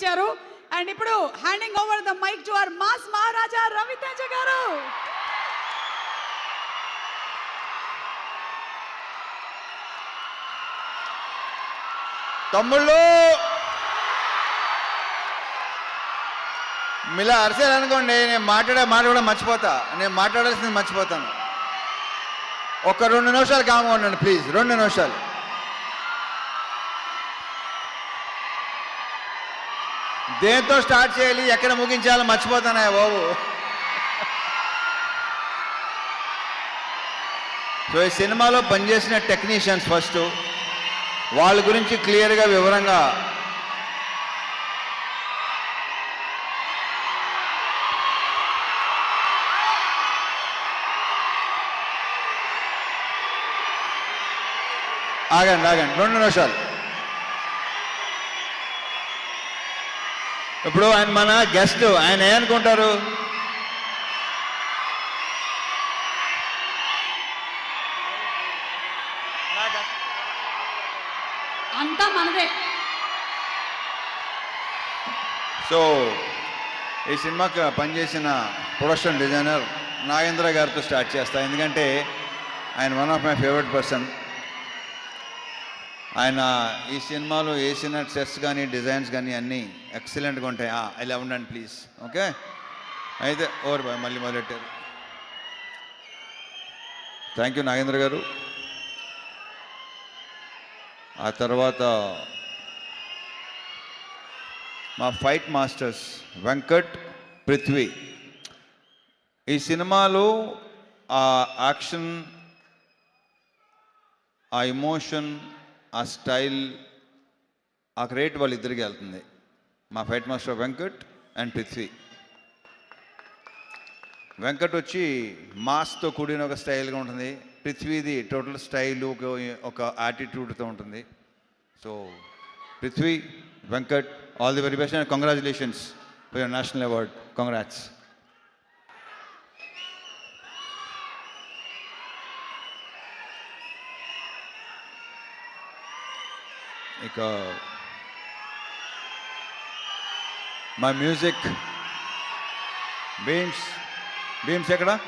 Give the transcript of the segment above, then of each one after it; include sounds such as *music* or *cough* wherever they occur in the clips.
ఇచ్చారు. అండ్ ఇప్పుడు handing over the mic to our mass Maharaja Ravi Teja garu. తమ్ముళ్ళు! మీలా అరిసారు అనుకోండి నేను మాట్లాడే మాట కూడా మర్చిపోతా. నేను మాట్లాడాల్సింది మర్చిపోతాను. ఒక రెండు నిమిషాలు కామ్గా ఉండండి ప్లీజ్ రెండు నిమిషాలు. దేంతో స్టార్ట్ చేయాలి? ఎక్కడ ముగించాలో మర్చిపోతానా బాబు. సో ఈ సినిమాలో పనిచేసిన టెక్నీషియన్స్ ఫస్ట్. వాళ్ళ గురించి క్లియర్గా వివరంగా. ఆగండి ఆగండి. రెండు నిమిషాలు. ఇప్పుడు ఆయన మన గెస్ట్ ఆయన ఏమనుకుంటారు? అంతా మనదే. సో ఈ సినిమాకి పనిచేసిన ప్రొడక్షన్ డిజైనర్ నాగేంద్ర గారితో స్టార్ట్ చేస్తా. ఎందుకంటే ఆయన one of my favourite person. ఆయన ఈ సినిమాలో వేసిన సెట్స్ కానీ డిజైన్స్ కానీ అన్నీ ఎక్సలెంట్గా ఉంటాయి. ఆ, ఇలా ఉండండి ప్లీజ్. ఓకే? అయితే ఓవర్ బాయ్ మళ్ళీ మొదలెట్టారు. థ్యాంక్ యూ నాగేంద్ర గారు. ఆ తర్వాత మా ఫైట్ మాస్టర్స్ వెంకట్ పృథ్వీ. ఈ సినిమాలో ఆ యాక్షన్ ఆ ఎమోషన్ ఆ స్టైల్ ఆ క్రియేట్ వాళ్ళిద్దరికి వెళ్తుంది. మా fight master Venkat and Prithvi. Venkat వచ్చి మాస్తో కూడిన ఒక స్టైల్గా ఉంటుంది. పృథ్వీది టోటల్ స్టైల్ ఒక ఒక యాటిట్యూడ్తో ఉంటుంది. So Prithvi Venkat all the very best and congratulations for your national award congrats ఇక మా మ్యూజిక్ బీమ్స్ బీమ్స్ ఎక్కడ?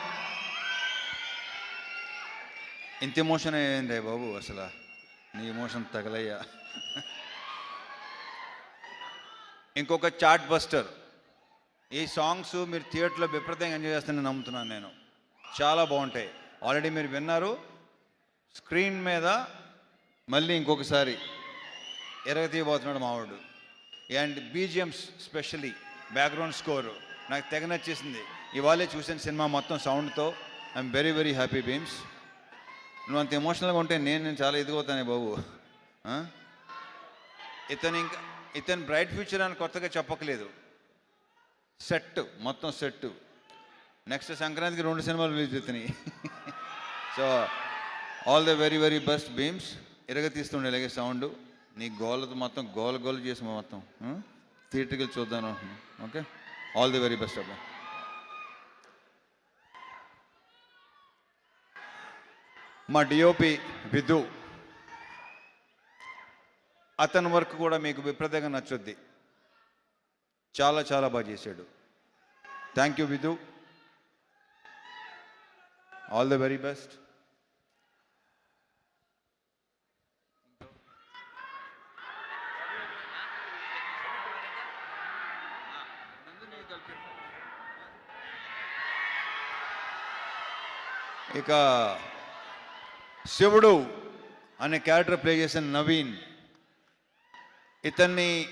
ఇంత ఎమోషన్ అయ్యింది బాబు అసలు? నీ ఎమోషన్ తగలయ్యా. ఇంకొక చాట్ బస్టర్ ఈ సాంగ్స్ మీరు థియేటర్లో విపరీతంగా ఎంజాయ్ చేస్తానని నమ్ముతున్నాను నేను. చాలా బాగుంటాయి. ఆల్రెడీ మీరు విన్నారు. స్క్రీన్ మీద మళ్ళీ ఇంకొకసారి. ఎరగతీయబోతున్నాడు మావాడు and BGMs specially background score నాకు తెగ నచ్చేసింది. ఇవాళే చూసిన సినిమా మొత్తం సౌండ్తో. I'm very very happy Bheems నువ్వు అంత ఎమోషనల్గా ఉంటే నేను నేను చాలా ఎదిగవుతానే బాబు. ఇతను ఇంకా ఇతను బ్రైట్ ఫ్యూచర్ అని కొత్తగా చెప్పకలేదు సెట్ మొత్తం సెట్. నెక్స్ట్ సంక్రాంతికి రెండు సినిమాలు రిలీజ్ అవుతున్నాయి so all the very very best Bheems ఇరగ తీస్తుండే ఇలాగే సౌండ్. నీ గోలతో మొత్తం గోల గోల చేసి మొత్తం థియేటర్కి వెళ్ళి చూద్దాం అనుకుంటున్నాను okay? All the very best అబ్బా. మా డిఓపి విధు అతని వర్క్ కూడా మీకు విపరీతంగా నచ్చుద్ది. చాలా చాలా బాగా చేశాడు. Thank you Vidhu. All the very best ఇక శివుడు అనే క్యారెక్టర్ ప్లే చేసిన నవీన్ ఇతన్ని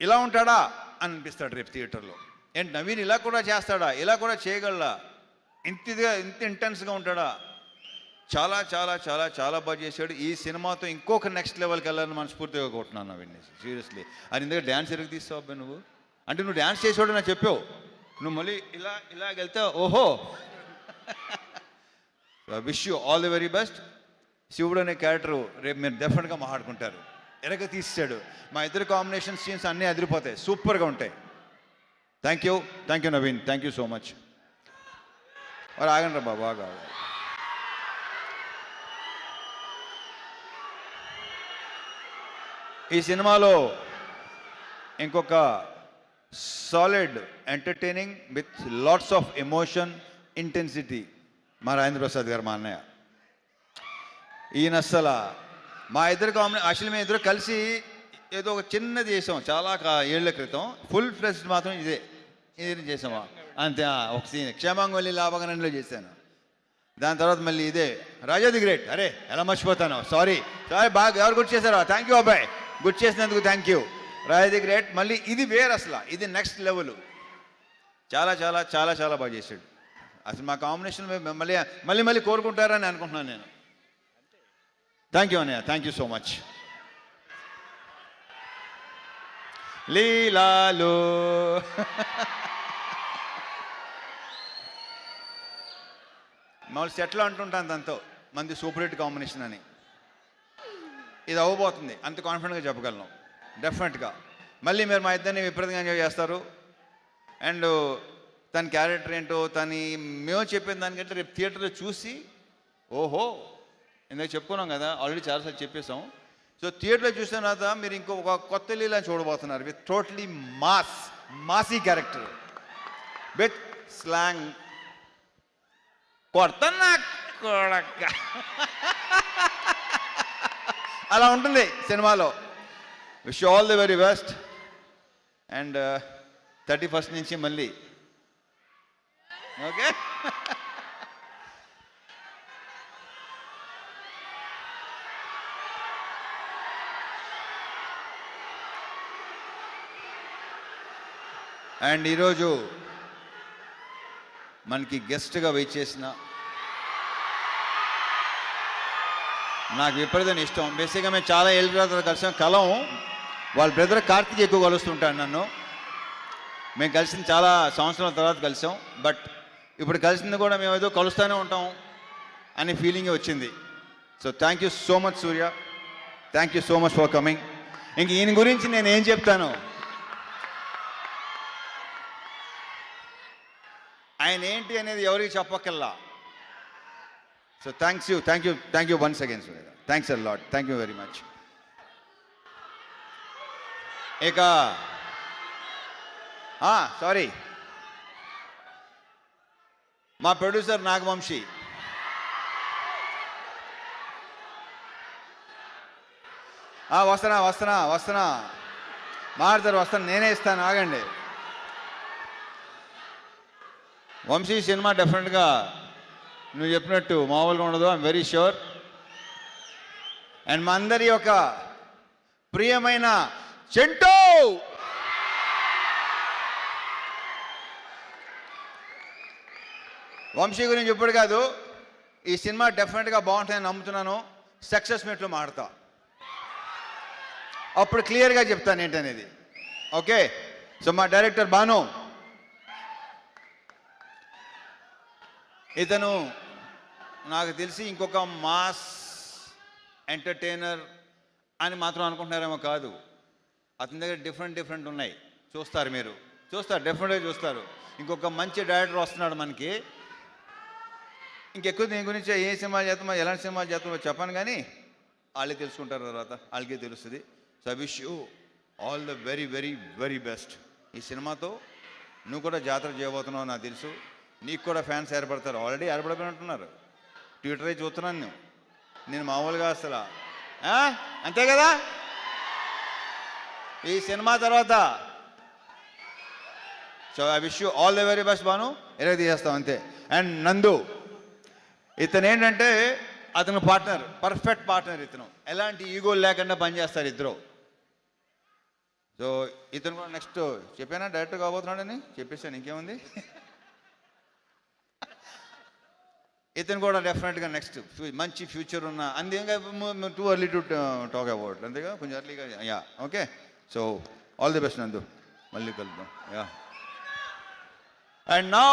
ఇలా ఉంటాడా అని అనిపిస్తాడు రేపు థియేటర్లో. ఏంటి నవీన్ ఇలా కూడా చేస్తాడా? ఇలా కూడా చేయగలడా? ఇంత ఇదిగా ఇంత ఇంటెన్స్గా ఉంటాడా? చాలా చాలా చాలా చాలా బాగా చేశాడు. ఈ సినిమాతో ఇంకొక నెక్స్ట్ లెవెల్కి వెళ్ళాలని మనస్ఫూర్తిగా కొట్టున్నాను నవీన్. సీరియస్లీ. అది ఇందుకే డ్యాన్స్ ఎరుగు తీస్తావు అబ్బాయి నువ్వు? అంటే నువ్వు డ్యాన్స్ చేసేవాడు నాకు చెప్పావు. నువ్వు మళ్ళీ ఇలా ఇలాగెళ్తే ఓహో wish you all the very best Shivudu అనే క్యారెక్టర్ రేపు మీరు డెఫినెట్గా మాట్లాడుకుంటారు. ఎరగ తీసాడు మా ఇద్దరు కాంబినేషన్ సీన్స్ అన్నీ అదిరిపోతాయి. సూపర్గా ఉంటాయి. Thank you thank you Naveen thank you so much మరి ఆగండి బాబు బాగా ఈ సినిమాలో ఇంకొక solid entertaining with lots of emotion intensity మా రాజేంద్ర ప్రసాద్ గారు మా అన్నయ్య. ఈయన అస్సలు. మా ఇద్దరు కాంబినే అసలు మేము ఇద్దరు కలిసి ఏదో ఒక చిన్నది చేసాం చాలా ఏళ్ళ క్రితం. ఫుల్ ఫ్లెస్డ్ మాత్రం ఇదే. ఇది చేసామా? అంతే ఒక సీన్. క్షేమాంగవల్లి లాభగనంలో చేశాను. దాని తర్వాత మళ్ళీ ఇదే. రాజాది గ్రేట్. అరే ఎలా మర్చిపోతాను. సారీ. సారీ బాగా ఎవరు గుర్తు చేశారా? థ్యాంక్ యూ అబ్బాయి. గుర్తు చేసినందుకు థ్యాంక్ యూ రాజాది గ్రేట్. మళ్ళీ ఇది వేరు అసలు ఇది నెక్స్ట్ లెవెల్ చాలా చాలా చాలా చాలా బాగా చేశాడు. అసలు మా కాంబినేషన్ మళ్ళీ మళ్ళీ మళ్ళీ కోరుకుంటారని అనుకుంటున్నాను నేను. థ్యాంక్ యూ అన్నయ్య థ్యాంక్ యూ సో మచ్ లీలాలు. మామూలు సెట్లో అంటుంటాను దాంతో మంది సూపర్ హిట్ కాంబినేషన్ అని. ఇది అవ్వబోతుంది. అంత కాన్ఫిడెంట్గా చెప్పగలను. డెఫినెట్గా మళ్ళీ మీరు మా ఇద్దరిని విపరీతంగా ఎంజాయ్ చేస్తారు. అండ్ తన క్యారెక్టర్ ఏంటో తని మేము చెప్పిన దానికంటే రేపు థియేటర్లో చూసి ఓహో ఇందాక చెప్పుకున్నాం కదా ఆల్రెడీ చాలాసార్లు చెప్పేసాం సో థియేటర్లో చూసిన తర్వాత మీరు ఇంకో ఒక కొత్త లీలా చూడబోతున్నారు. With totally mass massy character with slang కొడతన్నా కొడక. *laughs* అలా ఉంటుంది సినిమాలో. Wish all the very best and thirty first నుంచి మళ్ళీ ఓకే? అండ్ ఈరోజు మనకి గెస్ట్గా వెయిట్ చేసిన నాకు విపరీతం ఇష్టం. బేసిక్గా మేము చాలా ఏళ్ళ తర్వాత కలిసాం. కలం వాళ్ళ బ్రదర్ కార్తీక్ ఎక్కువ కలుస్తుంటాడు నన్ను. మేము కలిసిన చాలా సంవత్సరాల తర్వాత కలిసాం. బట్ ఇప్పుడు కలిసింది కూడా మేము ఏదో కలుస్తూనే ఉంటాం అనే ఫీలింగ్ వచ్చింది. So thank you so much Surya thank you so much for coming ఇంక ఈయన గురించి నేను ఏం చెప్తాను? ఆయన ఏంటి అనేది ఎవరికి చెప్పక్కల్లా so thanks you thank you thank you once again Surya thanks a lot thank you very much ఇక సారీ మా ప్రొడ్యూసర్ నాగవంశీ. వస్తున్నా వస్తున్నా వస్తున్నా. మారుతారు వస్తాను నేనే ఇస్తాను ఆగండి. వంశీ సినిమా డెఫినెట్గా నువ్వు చెప్పినట్టు మామూలుగా ఉండదు ఐఎమ్ వెరీ ష్యూర్ అండ్ మా అందరి యొక్క ప్రియమైన చెంటో! వంశీ గురించి ఇప్పుడు కాదు. ఈ సినిమా డెఫినెట్గా బాగుంటుందని నమ్ముతున్నాను. సక్సెస్ మీట్లో మాడతా. అప్పుడు క్లియర్గా చెప్తాను ఏంటనేది ఓకే? సో మా డైరెక్టర్ బాను. ఇతను నాకు తెలిసి ఇంకొక మాస్ ఎంటర్టైనర్ అని మాత్రం అనుకుంటున్నారేమో కాదు. అతని దగ్గర డిఫరెంట్ డిఫరెంట్ ఉన్నాయి. చూస్తారు మీరు. చూస్తారు డెఫినెట్గా చూస్తారు. ఇంకొక మంచి డైరెక్టర్ వస్తున్నాడు మనకి. ఇంకెక్కువ దీని గురించి ఏ సినిమా చేస్తామో ఎలాంటి సినిమా చేస్తామో చెప్పాను కానీ వాళ్ళే తెలుసుకుంటారు తర్వాత వాళ్ళకే తెలుస్తుంది. So wish you all the very very very best ఈ సినిమాతో నువ్వు కూడా జాతర చేయబోతున్నావు నాకు తెలుసు. నీకు కూడా ఫ్యాన్స్ ఏర్పడతారు. ఆల్రెడీ ఏర్పడిపోయినట్టున్నారు ట్విట్టర్ అయి చూస్తున్నాను నేను. నేను మామూలుగా అసలు. అంతే కదా? ఈ సినిమా తర్వాత so I wish you all the very best Bhanu. ఇరవై తీసేస్తాం అంతే. అండ్ నందు. ఇతను ఏంటంటే అతను పార్ట్నర్ పర్ఫెక్ట్ పార్ట్నర్ ఇతను. ఎలాంటి ఈగో లేకుండా పనిచేస్తారు ఇద్దరు. సో ఇతను కూడా నెక్స్ట్ చెప్పానా? డైరెక్టర్ కాబోతున్నాడని? చెప్పేసాను ఇంకేముంది? ఇతను కూడా డెఫినెట్గా నెక్స్ట్ మంచి ఫ్యూచర్ ఉన్న అందుకే too early to talk about అంతేగా? కొంచెం అర్లీగా yeah okay so all the best Nandu. మళ్ళీ కలుద్దాం యా అండ్ నౌ